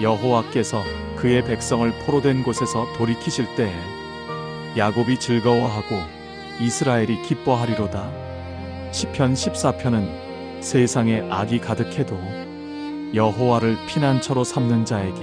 여호와께서 그의 백성을 포로된 곳에서 돌이키실 때에 야곱이 즐거워하고 이스라엘이 기뻐하리로다. 시편 14편은 세상에 악이 가득해도 여호와를 피난처로 삼는 자에게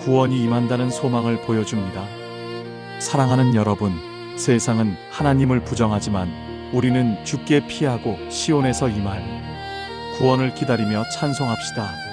구원이 임한다는 소망을 보여줍니다. 사랑하는 여러분, 세상은 하나님을 부정하지만 우리는 죽게 피하고 시온에서 임할 구원을 기다리며 찬송합시다.